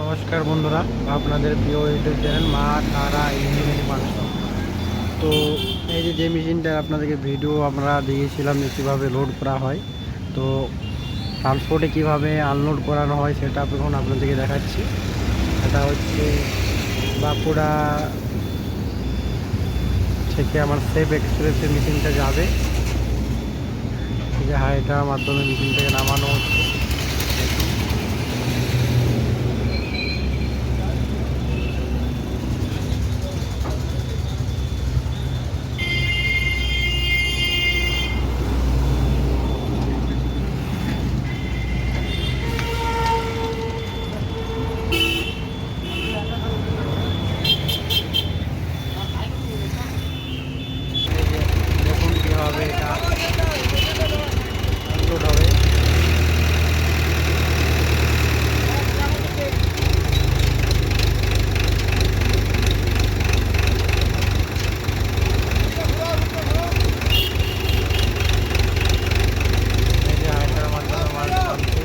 নমস্কার বন্ধুরা, আপনাদের প্রিয় ইউটিউব চ্যানেল মা, তারা ইঞ্জিনিয়ারিং ওয়ার্কশপ তো এই যে যে মেশিনটা আপনাদেরকে ভিডিও আমরা দিয়েছিলাম যে কীভাবে লোড করা হয়, তো ট্রান্সপোর্টে কীভাবে আনলোড করানো হয় সেটা এখন আপনাদেরকে দেখাচ্ছি। এটা হচ্ছে বাঁকুড়া থেকে আমার সেফ এক্সপ্রেসের মেশিনটা যাবে। যে হাইটার মাধ্যমে মেশিনটাকে নামানো হচ্ছে এই যে দেখুন কীভাবে এটা আনলোড হবে এই যে আরেকটার মাধ্যমে মাল নামছে।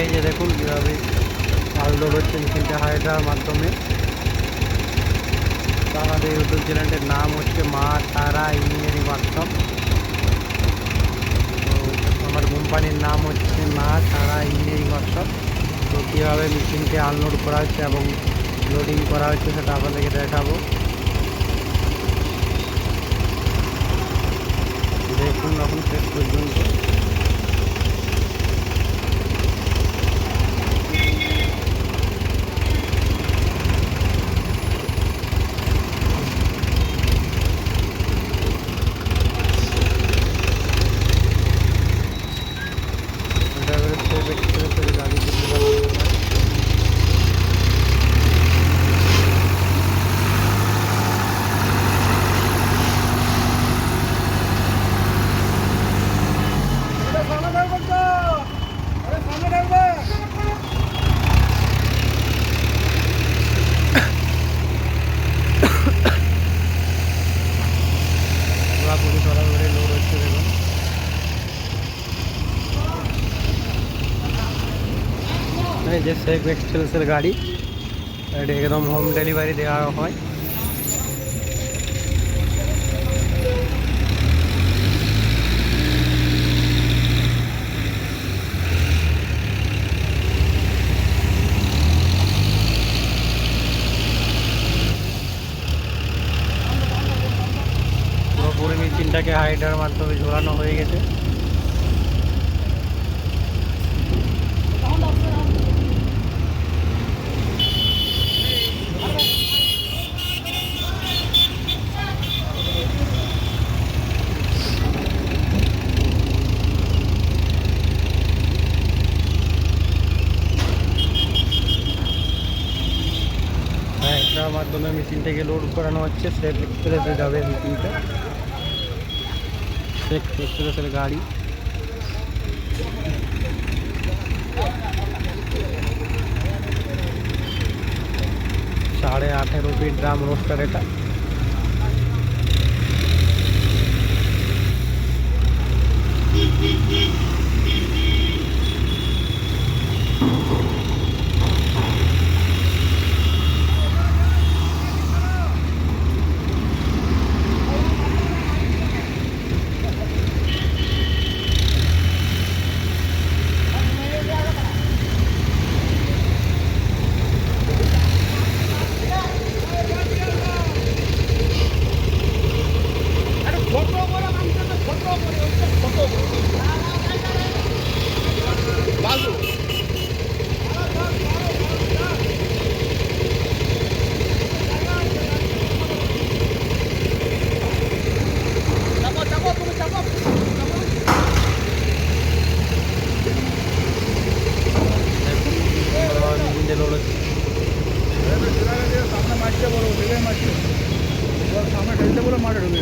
এই যে দেখুন কীভাবে আনলোড হচ্ছে মেশিনটা হাইড্রার মাধ্যমে। আমাদের ইউটিউব চ্যানেলটির নাম হচ্ছে মা তারা ইঞ্জিনিয়ারিং ওয়ার্কশপ। তো আমার কোম্পানির নাম হচ্ছে মা তারা ইঞ্জিনিয়ারিং ওয়ার্কশপ। তো কীভাবে মেশিনকে আনলোড করা হচ্ছে এবং লোডিং করা হচ্ছে সেটা আপনাদেরকে দেখাবো। দেখুন এখন শেষ পর্যন্ত এটা এবারে সেফ এক্সপ্রেসের গাড়ি যেতে পারবে সামনে থাকবেন তো আরে সামনে থাকবেন পুরোপুরি সরাসরি লোড হচ্ছে দেখুন এই যে সেফ এক্সপ্রেসের গাড়ি এটা একদম হোম ডেলিভারি দেওয়া হয় পুরোপুরি মেশিনটাকে হাইডার মাধ্যমে ঝোলানো হয়ে গেছে হ্যাঁ এটার মাধ্যমে মেশিনটাকে লোড করানো হচ্ছে সেফ এক্সপ্রেসে যাবে মেশিনটা সেফ এক্সপ্রেসের গাড়ি সাড়ে আঠেরো ফিট ড্রাম রোস্টার এটা ఎంత కూడా ಮಾತಾಡೋದು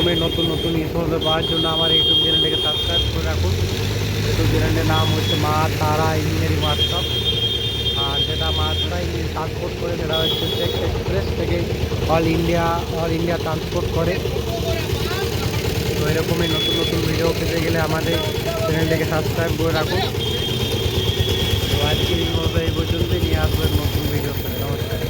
ঢুকে নতুন নতুন ইনফরমেশন পাওয়ার জন্য আমার ইউটিউব চ্যানেলটাকে সাবস্ক্রাইব করে রাখুন। ইউটিউব চ্যানেলের নাম হচ্ছে মা তারা ইঞ্জিনিয়ারিং ওয়ার্কশপ আর যেটা মা তারা ইঞ্জিনিয়ারিং ট্রান্সপোর্ট করে, সেটা হচ্ছে টেক্স এক্সপ্রেস থেকে all India all India transport করে। তো এরকমই নতুন নতুন ভিডিও পেতে গেলে আমাদের চ্যানেলটাকে সাবস্ক্রাইব করে রাখুন। তো আজকের মতো এই পর্যন্তই, নিয়ে আসবেন নতুন ভিডিও নমস্কার।